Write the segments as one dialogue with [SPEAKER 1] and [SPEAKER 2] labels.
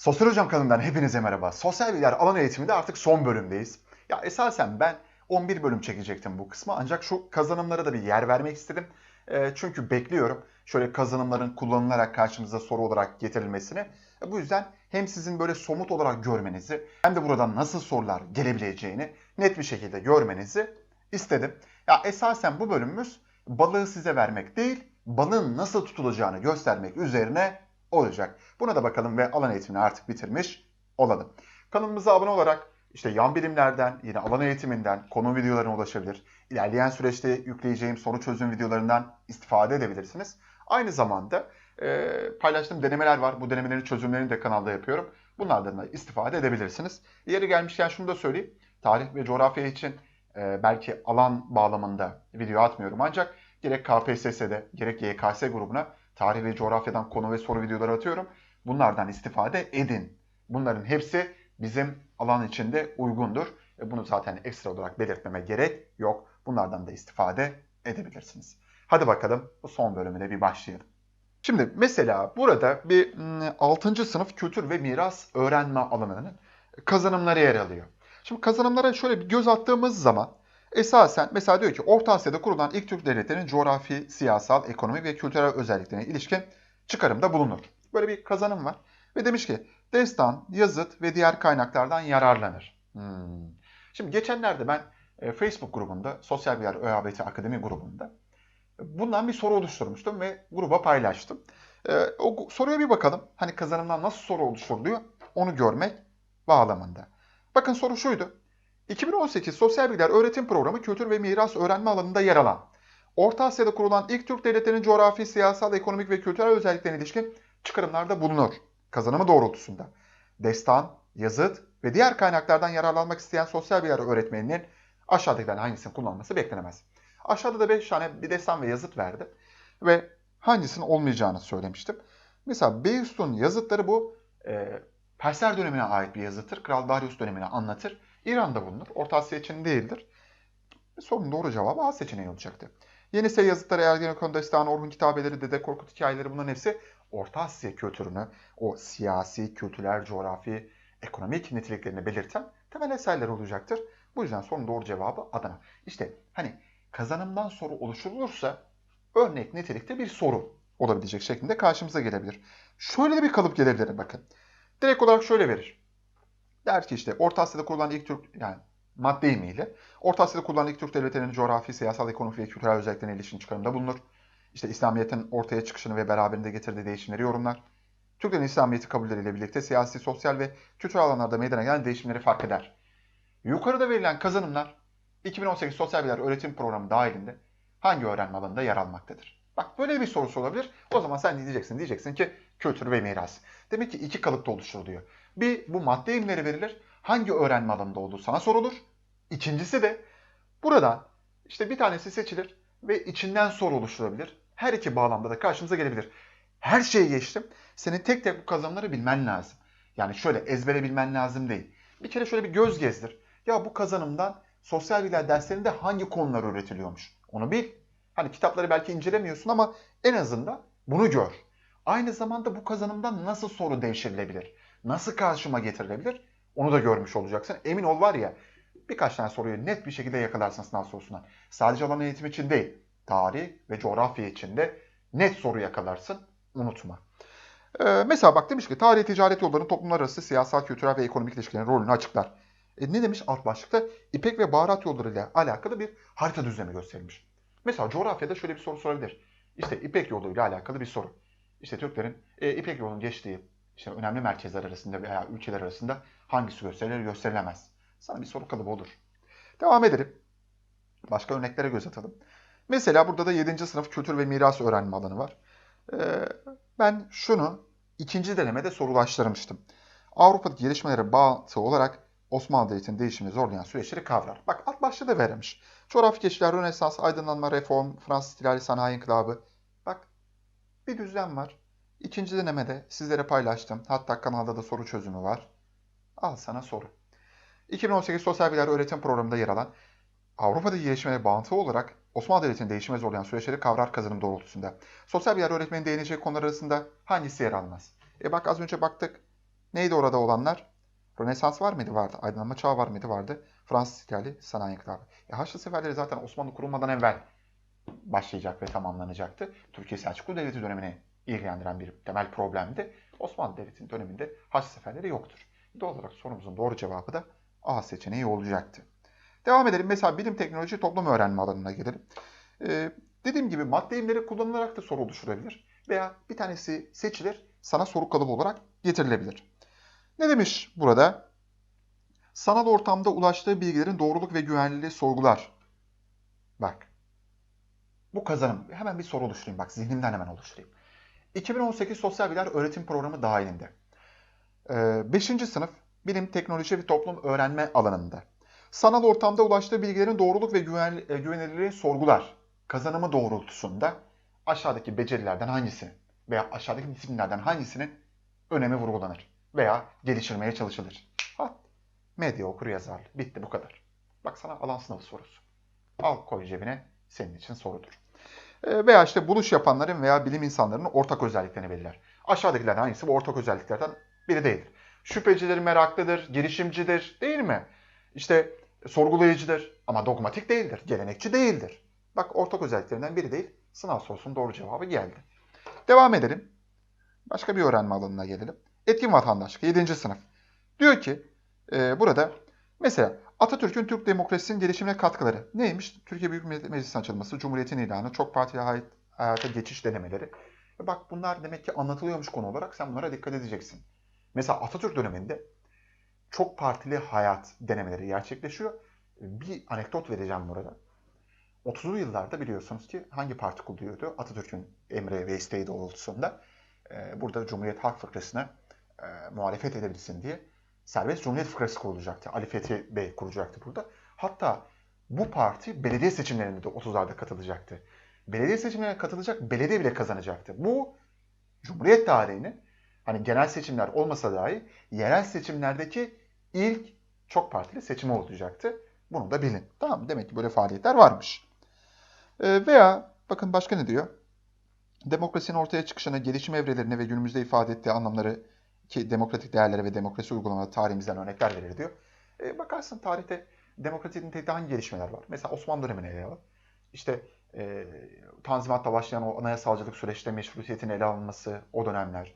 [SPEAKER 1] Sosyal Hocam kanalından hepinize merhaba. Sosyal bilgiler alan eğitiminde artık son bölümdeyiz. Ya esasen ben 11 bölüm çekecektim bu kısma ancak şu kazanımlara da bir yer vermek istedim. E, çünkü bekliyorum şöyle kazanımların kullanılarak karşımıza soru olarak getirilmesini. E, bu yüzden hem sizin böyle somut olarak görmenizi hem de buradan nasıl sorular gelebileceğini net bir şekilde görmenizi istedim. Ya esasen bu bölümümüz balığı size vermek değil, balığın nasıl tutulacağını göstermek üzerine olacak. Buna da bakalım ve alan eğitimini artık bitirmiş olalım. Kanalımıza abone olarak işte yan bilimlerden, yine alan eğitiminden, konu videolarına ulaşabilir. İlerleyen süreçte yükleyeceğim soru çözüm videolarından istifade edebilirsiniz. Aynı zamanda e, paylaştığım denemeler var. Bu denemelerin çözümlerini de kanalda yapıyorum. Bunlardan da istifade edebilirsiniz. Yeri gelmişken şunu da söyleyeyim. Tarih ve coğrafya için e, belki alan bağlamında video atmıyorum ancak gerek KPSS'de gerek YKS grubuna tarih ve coğrafyadan konu ve soru videoları atıyorum. Bunlardan istifade edin. Bunların hepsi bizim alan içinde uygundur. E, Bunu zaten ekstra olarak belirtmeme gerek yok. Bunlardan da istifade edebilirsiniz. Hadi bakalım bu son bölümüne bir başlayalım. Şimdi mesela burada bir 6. sınıf kültür ve miras öğrenme alanının kazanımları yer alıyor. Şimdi kazanımlara şöyle bir göz attığımız zaman esasen mesela diyor ki Orta Asya'da kurulan ilk Türk devletlerinin coğrafi, siyasal, ekonomik ve kültürel özelliklerine ilişkin çıkarımda bulunur. Böyle bir kazanım var. Ve demiş ki destan, yazıt ve diğer kaynaklardan yararlanır. Hmm. Şimdi geçenlerde ben e, Facebook grubunda, Sosyal Bilgiler ÖABT Akademi grubunda bundan bir soru oluşturmuştum ve gruba paylaştım. E, o soruya bir bakalım. Hani kazanımdan nasıl soru oluşturuluyor onu görmek bağlamında. Bakın soru şuydu. 2018 Sosyal Bilgiler Öğretim Programı kültür ve miras öğrenme alanında yer alan, Orta Asya'da kurulan ilk Türk devletlerinin coğrafi, siyasal, ekonomik ve kültürel özelliklerine ilişkin çıkarımlarda bulunur. Kazanımı doğrultusunda. Destan, yazıt ve diğer kaynaklardan yararlanmak isteyen sosyal bilgiler öğretmeninin aşağıdakilerden hangisini kullanması beklenemez. Aşağıda da 5 tane bir destan ve yazıt verdi. Ve hangisinin olmayacağını söylemiştim. Mesela Beyustun yazıtları bu e, Persler dönemine ait bir yazıttır. Kral Darius dönemini anlatır. İran'da bulunur. Orta Asya için değildir. Sorunun doğru cevabı A seçeneği olacaktı. Yenisey yazıtları, Ergenekon Destanı, Orhun kitabeleri, Dede Korkut hikayeleri bunların hepsi Orta Asya kültürünü, o siyasi, kültürel, coğrafi, ekonomik niteliklerini belirten temel eserler olacaktır. Bu yüzden sorunun doğru cevabı Adana. İşte hani kazanımdan soru oluşturulursa örnek nitelikte bir soru olabilecek şeklinde karşımıza gelebilir. Şöyle bir kalıp gelebilir bakın. Direkt olarak şöyle verir. Der ki işte Orta Asya'da kurulan ilk Türk yani madde ilmiyle Orta Asya'da kurulan ilk Türk devletlerinin coğrafi, siyasal, ekonomik ve kültürel özelliklerine ilişkin çıkarımda bulunur. İşte İslamiyet'in ortaya çıkışını ve beraberinde getirdiği değişimleri yorumlar. Türklerin İslamiyet'i kabulleriyle birlikte siyasi, sosyal ve kültürel alanlarda meydana gelen değişimleri fark eder. Yukarıda verilen kazanımlar 2018 Sosyal Bilgiler Öğretim Programı dahilinde hangi öğrenme alanında yer almaktadır? Bak böyle bir sorusu olabilir. O zaman sen diyeceksin diyeceksin ki kültür ve miras. Demek ki iki kalıpta oluşturuluyor. Bir bu madde ilimleri verilir. Hangi öğrenme alanında olduğu sana sorulur. İkincisi de buradan işte bir tanesi seçilir ve içinden soru oluşturabilir. Her iki bağlamda da karşımıza gelebilir. Her şeyi geçtim. Senin tek tek bu kazanımları bilmen lazım. Yani şöyle ezbere bilmen lazım değil. Bir kere şöyle bir göz gezdir. Ya bu kazanımdan sosyal bilgiler derslerinde hangi konular öğretiliyormuş? Onu bil. Hani kitapları belki incelemiyorsun ama en azından bunu gör. Aynı zamanda bu kazanımdan nasıl soru devşirilebilir? Nasıl karşıma getirilebilir? Onu da görmüş olacaksın. Emin ol var ya birkaç tane soruyu net bir şekilde yakalarsın sınav sorusundan. Sadece alan eğitim için değil, tarih ve coğrafya için de net soru yakalarsın. Unutma. Ee, mesela bak demiş ki tarih ticaret yollarının toplumlar arası siyasal, kültürel ve ekonomik ilişkilerin rolünü açıklar. E, ne demiş alt başlıkta? İpek ve baharat yolları ile alakalı bir harita düzlemi gösterilmiş. Mesela coğrafyada şöyle bir soru sorabilir. İşte İpek yolu ile alakalı bir soru. İşte Türklerin e, İpek yolunun geçtiği işte önemli merkezler arasında veya ülkeler arasında hangisi gösterilir gösterilemez. Sana bir soru kalıbı olur. Devam edelim. Başka örneklere göz atalım. Mesela burada da 7. sınıf kültür ve miras öğrenme alanı var. Ee, ben şunu ikinci denemede sorulaştırmıştım. Avrupa'daki gelişmelere bağlı olarak Osmanlı Devleti'nin değişimini zorlayan süreçleri kavrar. Bak alt başlığı da vermiş. Coğrafi geçişler, Rönesans, aydınlanma, reform, Fransız İstilali, Sanayi İnkılabı. Bak bir düzlem var. İkinci denemede sizlere paylaştım. Hatta kanalda da soru çözümü var. Al sana soru. 2018 Sosyal Bilgiler Öğretim Programı'nda yer alan Avrupa'daki gelişmelere bağıntılı olarak Osmanlı Devleti'nin değişime zorlayan süreçleri kavrar kazanım doğrultusunda. Sosyal bilgiler öğretmenin değineceği konular arasında hangisi yer almaz? E bak az önce baktık. Neydi orada olanlar? Rönesans var mıydı? Vardı. Aydınlanma çağı var mıydı? Vardı. Fransız ihtilali, sanayi inkılabı. E, Haçlı seferleri zaten Osmanlı kurulmadan evvel başlayacak ve tamamlanacaktı. Türkiye Selçuklu Devleti dönemini ilgilendiren bir temel problemdi. Osmanlı Devleti'nin döneminde Haçlı seferleri yoktur. Doğal olarak sorumuzun doğru cevabı da A seçeneği olacaktı. Devam edelim. Mesela bilim, teknoloji, toplum öğrenme alanına gelelim. Ee, dediğim gibi madde ilimleri kullanılarak da soru oluşturabilir. Veya bir tanesi seçilir, sana soru kalıbı olarak getirilebilir. Ne demiş burada? Sanal ortamda ulaştığı bilgilerin doğruluk ve güvenliliği sorgular. Bak. Bu kazanım. Hemen bir soru oluşturayım. Bak zihnimden hemen oluşturayım. 2018 Sosyal Bilgiler Öğretim Programı dahilinde. 5. sınıf Bilim, Teknoloji ve Toplum Öğrenme alanında. Sanal ortamda ulaştığı bilgilerin doğruluk ve güven, e, güvenilirliği sorgular. Kazanımı doğrultusunda aşağıdaki becerilerden hangisi veya aşağıdaki disiplinlerden hangisinin önemi vurgulanır veya geliştirmeye çalışılır. Hat. Medya okur yazarlık. Bitti bu kadar. Bak sana alan sınavı sorusu. Al koy cebine senin için sorudur. E, veya işte buluş yapanların veya bilim insanlarının ortak özelliklerini belirler. Aşağıdakilerden hangisi bu ortak özelliklerden biri değildir? Şüphecidir, meraklıdır, girişimcidir değil mi? İşte sorgulayıcıdır ama dogmatik değildir, gelenekçi değildir. Bak ortak özelliklerinden biri değil. Sınav sorusunun doğru cevabı geldi. Devam edelim. Başka bir öğrenme alanına gelelim. Etkin vatandaşlık 7. sınıf. Diyor ki e, burada mesela Atatürk'ün Türk demokrasisinin gelişimine katkıları neymiş? Türkiye Büyük Meclisi'nin açılması, Cumhuriyet'in ilanı, çok partili hayat, hayata geçiş denemeleri. Ve bak bunlar demek ki anlatılıyormuş konu olarak sen bunlara dikkat edeceksin. Mesela Atatürk döneminde çok partili hayat denemeleri gerçekleşiyor. Bir anekdot vereceğim burada. 30'lu yıllarda biliyorsunuz ki hangi parti kuruluyordu? Atatürk'ün emri ve isteği doğrultusunda e, burada Cumhuriyet Halk Fıkrası'na e, muhalefet edebilsin diye Serbest Cumhuriyet Fıkrası kurulacaktı. Ali Fethi Bey kuracaktı burada. Hatta bu parti belediye seçimlerinde de 30'larda katılacaktı. Belediye seçimlerine katılacak, belediye bile kazanacaktı. Bu Cumhuriyet tarihinin hani genel seçimler olmasa dahi yerel seçimlerdeki ilk çok partili seçimi olacaktı. Bunu da bilin. Tamam Demek ki böyle faaliyetler varmış. Ee, veya bakın başka ne diyor? Demokrasinin ortaya çıkışına, gelişim evrelerine ve günümüzde ifade ettiği anlamları ki demokratik değerlere ve demokrasi uygulamaları tarihimizden örnekler verir diyor. Ee, bakarsın tarihte demokratik hangi gelişmeler var? Mesela Osmanlı dönemini ele alalım. İşte e, Tanzimat'ta başlayan o anayasalcılık süreçte meşrutiyetin ele alınması o dönemler.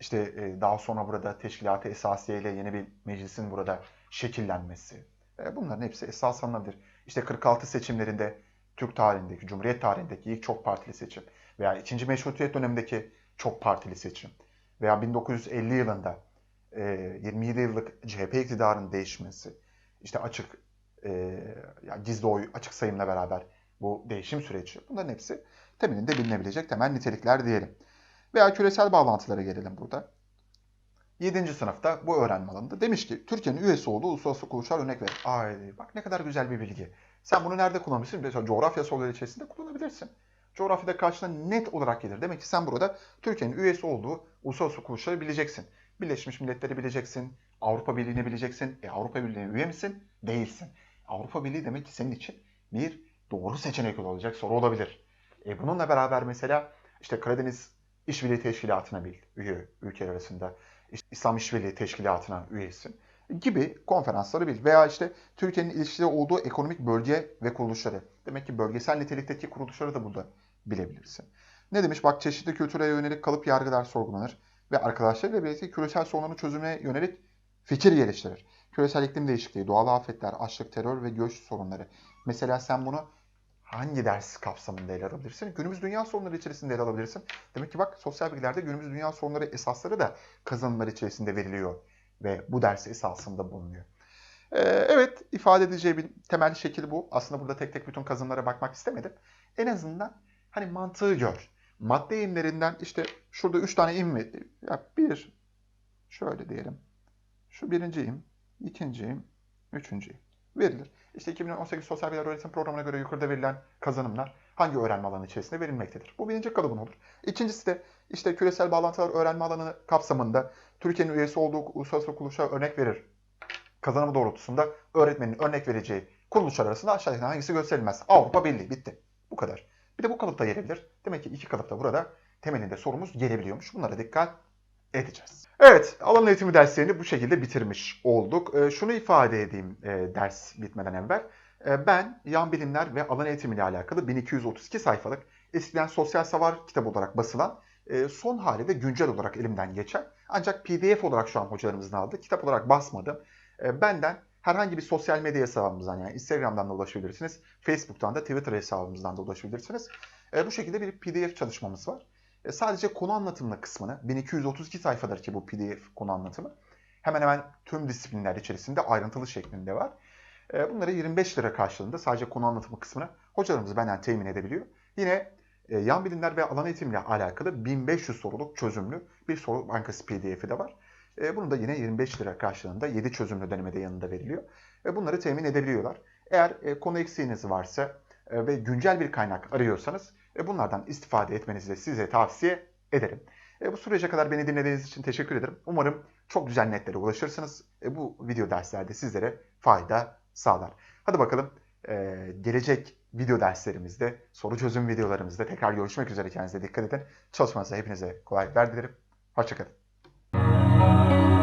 [SPEAKER 1] İşte e, daha sonra burada teşkilat-ı esasiye yeni bir meclisin burada şekillenmesi. E, bunların hepsi esas alınabilir. İşte 46 seçimlerinde Türk tarihindeki, Cumhuriyet tarihindeki ilk çok partili seçim veya 2. Meşrutiyet dönemindeki çok partili seçim veya 1950 yılında e, 27 yıllık CHP iktidarının değişmesi, işte açık, e, yani gizli oy, açık sayımla beraber bu değişim süreci. Bunların hepsi temelinde bilinebilecek temel nitelikler diyelim. Veya küresel bağlantılara gelelim burada. 7. sınıfta bu öğrenme alanında demiş ki Türkiye'nin üyesi olduğu uluslararası kuruluşlar örnek ver. Ay bak ne kadar güzel bir bilgi. Sen bunu nerede kullanabilirsin? Mesela coğrafya soruları içerisinde kullanabilirsin. Coğrafyada karşına net olarak gelir. Demek ki sen burada Türkiye'nin üyesi olduğu uluslararası kuruluşları bileceksin. Birleşmiş Milletleri bileceksin. Avrupa Birliği'ni bileceksin. E Avrupa Birliği'ne üye misin? Değilsin. Avrupa Birliği demek ki senin için bir doğru seçenek olacak soru olabilir. E bununla beraber mesela işte Karadeniz İşbirliği Teşkilatı'na bil, üye ülkeler arasında. İslam İşbirliği Teşkilatı'na üyesin gibi konferansları bil. Veya işte Türkiye'nin ilişkide olduğu ekonomik bölge ve kuruluşları. Demek ki bölgesel nitelikteki kuruluşları da burada bilebilirsin. Ne demiş? Bak çeşitli kültüre yönelik kalıp yargılar sorgulanır ve arkadaşlarıyla birlikte küresel sorunların çözümüne yönelik fikir geliştirir. Küresel iklim değişikliği, doğal afetler, açlık, terör ve göç sorunları. Mesela sen bunu hangi ders kapsamında ele alabilirsin? Günümüz dünya sorunları içerisinde ele alabilirsin. Demek ki bak sosyal bilgilerde günümüz dünya sorunları esasları da kazanımlar içerisinde veriliyor ve bu ders esasında bulunuyor. Ee, evet ifade edeceği bir temel şekil bu. Aslında burada tek tek bütün kazanımlara bakmak istemedim. En azından hani mantığı gör. Madde imlerinden işte şurada üç tane im ya bir şöyle diyelim. Şu birinci im, ikinci im, üçüncü im verilir. İşte 2018 Sosyal Bilgiler Öğretim Programı'na göre yukarıda verilen kazanımlar hangi öğrenme alanı içerisinde verilmektedir? Bu birinci kalıbın olur. İkincisi de işte küresel bağlantılar öğrenme alanı kapsamında Türkiye'nin üyesi olduğu uluslararası kuruluşa örnek verir. Kazanımı doğrultusunda öğretmenin örnek vereceği kuruluşlar arasında aşağıdaki hangisi gösterilmez? Avrupa Birliği bitti. Bu kadar. Bir de bu kalıpta gelebilir. Demek ki iki kalıpta burada temelinde sorumuz gelebiliyormuş. Bunlara dikkat edeceğiz. Evet, alan eğitimi derslerini bu şekilde bitirmiş olduk. Ee, şunu ifade edeyim e, ders bitmeden evvel. Ee, ben yan bilimler ve alan eğitimi ile alakalı 1232 sayfalık eskiden sosyal savar kitabı olarak basılan e, son hali de güncel olarak elimden geçen ancak pdf olarak şu an hocalarımızın aldığı kitap olarak basmadım. E, benden herhangi bir sosyal medya hesabımızdan yani Instagram'dan da ulaşabilirsiniz. Facebook'tan da Twitter hesabımızdan da ulaşabilirsiniz. E, bu şekilde bir pdf çalışmamız var. E, sadece konu anlatımlı kısmını 1232 sayfadır ki bu pdf konu anlatımı. Hemen hemen tüm disiplinler içerisinde ayrıntılı şeklinde var. E, bunları 25 lira karşılığında sadece konu anlatımı kısmını hocalarımız benden temin edebiliyor. Yine e, yan bilimler ve alan eğitimle alakalı 1500 soruluk çözümlü bir soru bankası pdf'i de var. E, bunu da yine 25 lira karşılığında 7 çözümlü denemede yanında veriliyor. Ve bunları temin edebiliyorlar. Eğer e, konu eksiğiniz varsa e, ve güncel bir kaynak arıyorsanız e, bunlardan istifade etmenizi de size tavsiye ederim. E, bu sürece kadar beni dinlediğiniz için teşekkür ederim. Umarım çok güzel netlere ulaşırsınız. E, bu video derslerde sizlere fayda sağlar. Hadi bakalım e, gelecek video derslerimizde, soru çözüm videolarımızda tekrar görüşmek üzere. Kendinize dikkat edin. Çalışmanıza hepinize kolaylıklar dilerim. Hoşçakalın. Música